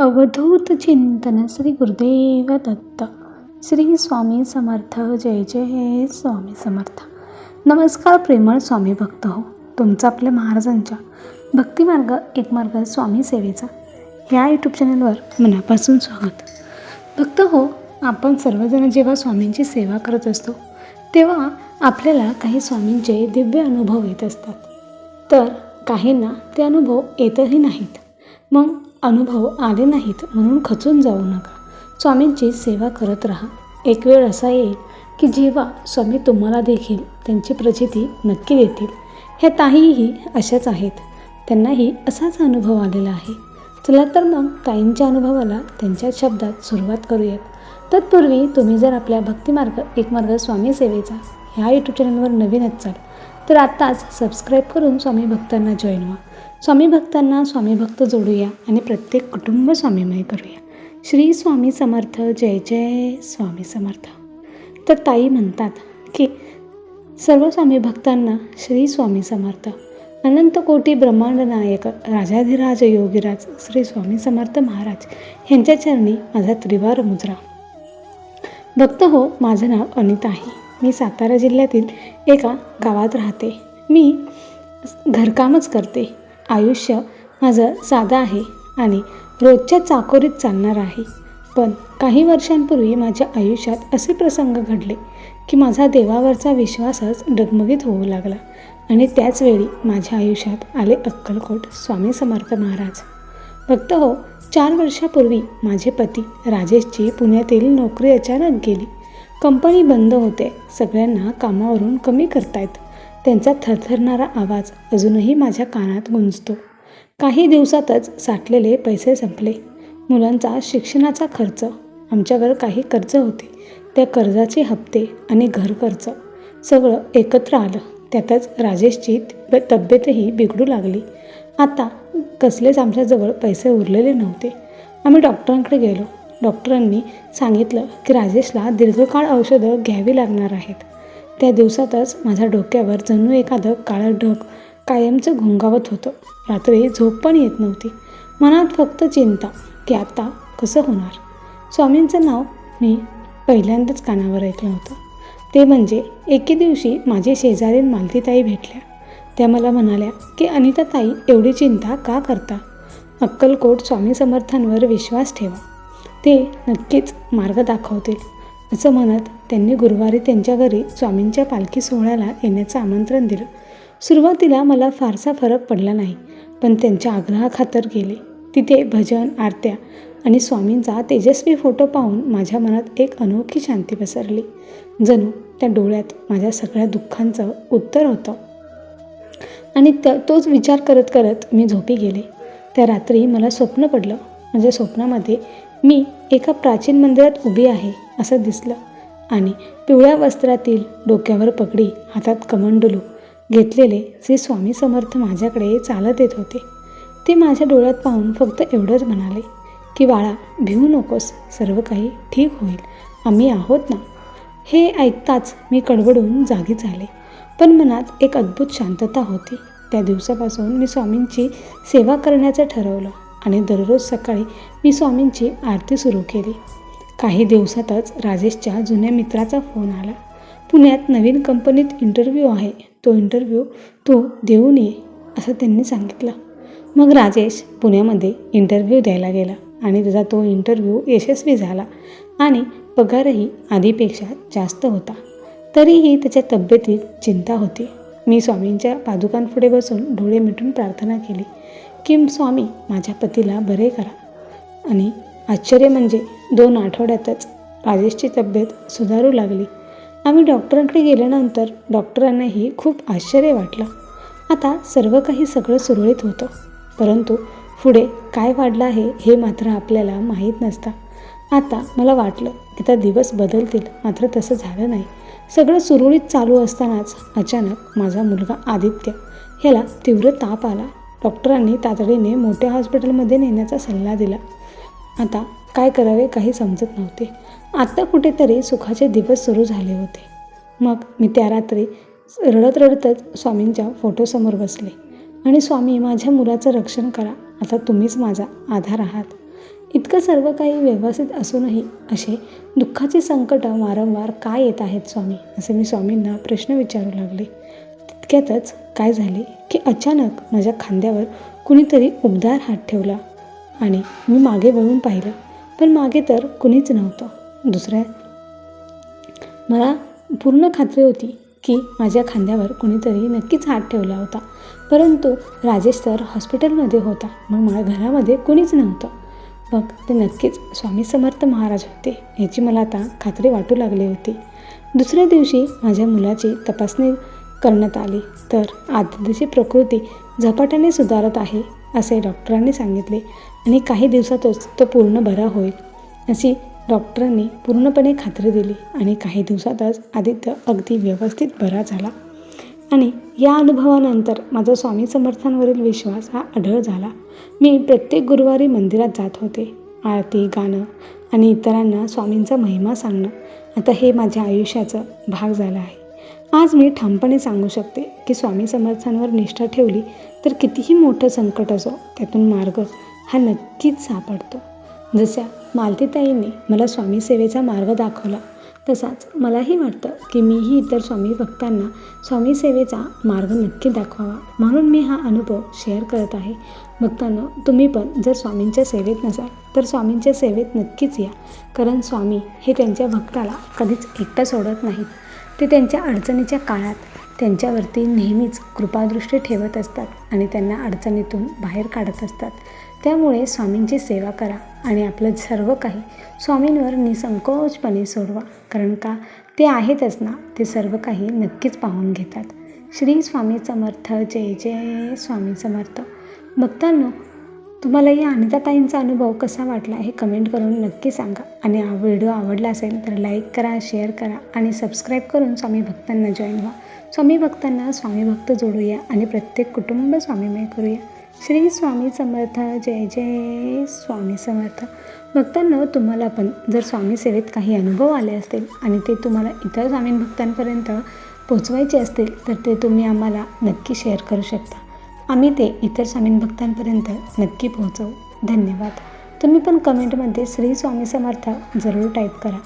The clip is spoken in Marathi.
अवधूत चिंतन श्री गुरुदेव दत्त. श्री स्वामी समर्थ जय जय स्वामी समर्थ. नमस्कार प्रेमळ स्वामी भक्त हो तुमचा आपल्या महाराजांच्या भक्तिमार्ग एक मार्ग स्वामी सेवेचा ह्या यूट्यूब चॅनलवर मनापासून स्वागत. भक्त हो आपण सर्वजण जेव्हा स्वामींची सेवा करत असतो तेव्हा आपल्याला काही स्वामींचे दिव्य अनुभव येत असतात. तर काहींना ते अनुभव येतही नाहीत. मग अनुभव आले नाहीत म्हणून खचून जाऊ नका. स्वामींची सेवा करत राहा. एक वेळ असा येईल की जेव्हा स्वामी तुम्हाला देखील त्यांची प्रचिती नक्की देतील. ह्या ताईही अशाच आहेत. त्यांनाही असाच अनुभव आलेला आहे. चला तर मग ताईंच्या अनुभवाला त्यांच्या शब्दात सुरुवात करूयात. तत्पूर्वी तुम्ही जर आपल्या भक्तिमार्ग एक मार्ग स्वामी सेवेचा ह्या यूट्यूब चॅनलवर नवीन असाल तर आत्ताच सबस्क्राईब करून स्वामी भक्तांना जॉईन व्हा. स्वामी भक्तांना स्वामी भक्त जोडूया आणि प्रत्येक कुटुंब स्वामीमय करूया. श्री स्वामी समर्थ जय जय स्वामी समर्थ. तर ताई म्हणतात की सर्व स्वामी भक्तांना श्री स्वामी समर्थ. अनंत कोटी ब्रह्मांड नायक राजाधिराज योगीराज श्री स्वामी समर्थ महाराज यांच्या चरणी माझा त्रिवार मुजरा भक्त हो माझं नाव अनिता आहे. मी सातारा जिल्ह्यातील एका गावात राहते. मी घरकामच करते. आयुष्य माझं साधं आहे आणि रोजच्या चाकोरीत चालणार आहे. पण काही वर्षांपूर्वी माझ्या आयुष्यात असे प्रसंग घडले की माझा देवावरचा विश्वासच डगमगीत होऊ लागला आणि त्याचवेळी माझ्या आयुष्यात आले अक्कलकोट स्वामी समर्थ महाराज. फक्त हो चार वर्षापूर्वी माझे पती राजेशची पुण्यातील नोकरी अचानक गेली. कंपनी बंद होते सगळ्यांना कामावरून कमी करतायत. त्यांचा थरथरणारा आवाज अजूनही माझ्या कानात गुंजतो. काही दिवसातच साठलेले पैसे संपले. मुलांचा शिक्षणाचा खर्च आमच्यावर काही कर्ज होते. त्या कर्जाचे हप्ते आणि घर खर्च सगळं एकत्र आलं. त्यातच राजेशची तब्येतही बिघडू लागली. आता कसलेच आमच्याजवळ पैसे उरलेले नव्हते. आम्ही डॉक्टरांकडे गेलो. डॉक्टरांनी सांगितलं की राजेशला दीर्घकाळ औषधं घ्यावी लागणार आहेत. त्या दिवसातच माझ्या डोक्यावर जणू एखादं काळं ढग कायमचं घोंगावत होतं. रात्री झोप पण येत नव्हती. मनात फक्त चिंता की आता कसं होणार? स्वामींचं नाव मी पहिल्यांदाच कानावर ऐकलं होतं. ते म्हणजे एके दिवशी माझे शेजारी मालतीताई भेटल्या. त्या मला म्हणाल्या की अनिताताई एवढी चिंता का करता? अक्कलकोट स्वामी समर्थांवर विश्वास ठेवा. ते नक्कीच मार्ग दाखवतील. असं म्हणत त्यांनी गुरुवारी त्यांच्या घरी स्वामींच्या पालखी सोहळ्याला येण्याचं आमंत्रण दिलं. सुरुवातीला मला फारसा फरक पडला नाही पण त्यांच्या आग्रहाखातर गेले. तिथे भजन आरत्या आणि स्वामींचा तेजस्वी फोटो पाहून माझ्या मनात एक अनोखी शांती पसरली. जणू त्या डोळ्यात माझ्या सगळ्या दुःखांचं उत्तर होतं. आणि त तोच विचार करत करत मी झोपी गेले. त्या रात्री मला स्वप्न पडलं. माझ्या स्वप्नामध्ये मी एका प्राचीन मंदिरात उभी आहे असं दिसलं. आणि पिवळ्या वस्त्रातील डोक्यावर पगडी हातात कमंडलू घेतलेले श्री स्वामी समर्थ माझ्याकडे चालत येत होते. ते माझ्या डोळ्यात पाहून फक्त एवढंच म्हणाले की बाळा भिवू नकोस सर्व काही ठीक होईल. आम्ही आहोत ना? हे ऐकताच मी कडबडून जागी झाले पण मनात एक अद्भुत शांतता होती. त्या दिवसापासून मी स्वामींची सेवा करण्याचं ठरवलं. आणि दररोज सकाळी मी स्वामींची आरती सुरू केली. काही दिवसातच राजेशच्या जुन्या मित्राचा फोन आला. पुण्यात नवीन कंपनीत इंटरव्ह्यू आहे. तो इंटरव्ह्यू तू देऊन ये असं त्यांनी सांगितलं. मग राजेश पुण्यामध्ये इंटरव्ह्यू द्यायला गेला आणि त्याचा तो इंटरव्ह्यू यशस्वी झाला आणि पगारही आधीपेक्षा जास्त होता. तरीही त्याच्या तब्येतीत चिंता होती. मी स्वामींच्या पादुकांपुढे बसून डोळे मिटून प्रार्थना केली. किम स्वामी माझ्या पतीला बरे करा. आणि आश्चर्य म्हणजे दोन आठवड्यातच राजेशची तब्येत सुधारू लागली. आम्ही डॉक्टरांकडे गेल्यानंतर डॉक्टरांनाही खूप आश्चर्य वाटलं. आता सर्व काही सगळं सुरळीत होतं. परंतु पुढे काय वाढलं आहे हे मात्र आपल्याला माहीत नसतं. आता मला वाटलं की त्या दिवस बदलतील मात्र तसं झालं नाही. सगळं सुरळीत चालू असतानाच अचानक माझा मुलगा आदित्य ह्याला तीव्र ताप आला. डॉक्टरांनी तातडीने मोठ्या हॉस्पिटलमध्ये नेण्याचा सल्ला दिला. आता काय करावे काही समजत नव्हते. आत्ता कुठेतरी सुखाचे दिवस सुरू झाले होते. मग मी त्या रात्री रडत रडतच स्वामींच्या फोटोसमोर बसले. आणि स्वामी माझ्या मुलाचं रक्षण करा. आता तुम्हीच माझा आधार आहात. इतकं सर्व काही व्यवस्थित असूनही असे दुःखाचे संकट वारंवार का येत आहेत स्वामी? असे मी स्वामींना प्रश्न विचारू लागले. इतक्यातच काय झाले की अचानक माझ्या खांद्यावर कुणीतरी उबदार हात ठेवला आणि मी मागे वळून पाहिलं पण मागे तर कुणीच नव्हतं. दुसऱ्या मला पूर्ण खात्री होती की माझ्या खांद्यावर कुणीतरी नक्कीच हात ठेवला होता. परंतु राजेश तर हॉस्पिटलमध्ये होता मग मला घरामध्ये कुणीच नव्हतं. मग ते नक्कीच स्वामी समर्थ महाराज होते याची मला आता खात्री वाटू लागली होती. दुसऱ्या दिवशी माझ्या मुलाची तपासणी करण्यात आली. तर आदित्यची प्रकृती झपाट्याने सुधारत आहे असे डॉक्टरांनी सांगितले आणि काही दिवसातच तो पूर्ण बरा होईल अशी डॉक्टरांनी पूर्णपणे खात्री दिली आणि काही दिवसातच आदित्य अगदी व्यवस्थित बरा झाला. आणि या अनुभवानंतर माझा स्वामी समर्थांवरील विश्वास हा आढळ झाला. मी प्रत्येक गुरुवारी मंदिरात जात होते. आरती गाणं आणि इतरांना स्वामींचा महिमा सांगणं आता हे माझ्या आयुष्याचा भाग झाला आहे. आज मी ठामपणे सांगू शकते की स्वामी समर्थांवर निष्ठा ठेवली तर कितीही मोठं संकट असो त्यातून मार्ग हा नक्कीच सापडतो. जशा मालतीताईंनी मला स्वामी सेवेचा मार्ग दाखवला तसाच मलाही वाटतं की मीही इतर स्वामी भक्तांना स्वामी सेवेचा मार्ग नक्की दाखवावा. म्हणून मी हा अनुभव शेअर करत आहे. भक्तांनो तुम्ही पण जर स्वामींच्या सेवेत नसाल तर स्वामींच्या सेवेत नक्कीच या. कारण स्वामी हे त्यांच्या भक्ताला कधीच एकटा सोडत नाहीत. ते त्यांच्या अडचणीच्या काळात त्यांच्यावरती नेहमीच कृपादृष्टी ठेवत असतात आणि त्यांना अडचणीतून बाहेर काढत असतात. त्यामुळे स्वामींची सेवा करा आणि आपलं सर्व काही स्वामींवर निसंकोचपणे सोडवा कारण का ते आहेतच ना ते सर्व काही नक्कीच पाहून घेतात. श्री स्वामी समर्थ जय जय स्वामी समर्थ. भक्तांनो तुम्हाला या अनिताताईंचा अनुभव कसा वाटला हे कमेंट करून नक्की सांगा. आणि हा व्हिडिओ आवडला असेल तर लाईक करा शेअर करा आणि सबस्क्राईब करून स्वामी भक्तांना जॉईन व्हा. स्वामी भक्तांना स्वामी भक्त जोडूया आणि प्रत्येक कुटुंब स्वामीमय करूया. श्री स्वामी समर्थ जय जय स्वामी समर्थ. भक्तांनो तुम्हाला पण जर स्वामी सेवेत काही अनुभव आले असतील आणि ते तुम्हाला इतर स्वामी भक्तांपर्यंत पोचवायचे असतील तर ते तुम्ही आम्हाला नक्की शेअर करू शकता. आम्ही ते इतर स्वामी भक्तांपर्यंत नक्की पोहोचवू. धन्यवाद. तुम्ही पण कमेंटमध्ये श्री स्वामी समर्थ जरूर टाईप करा.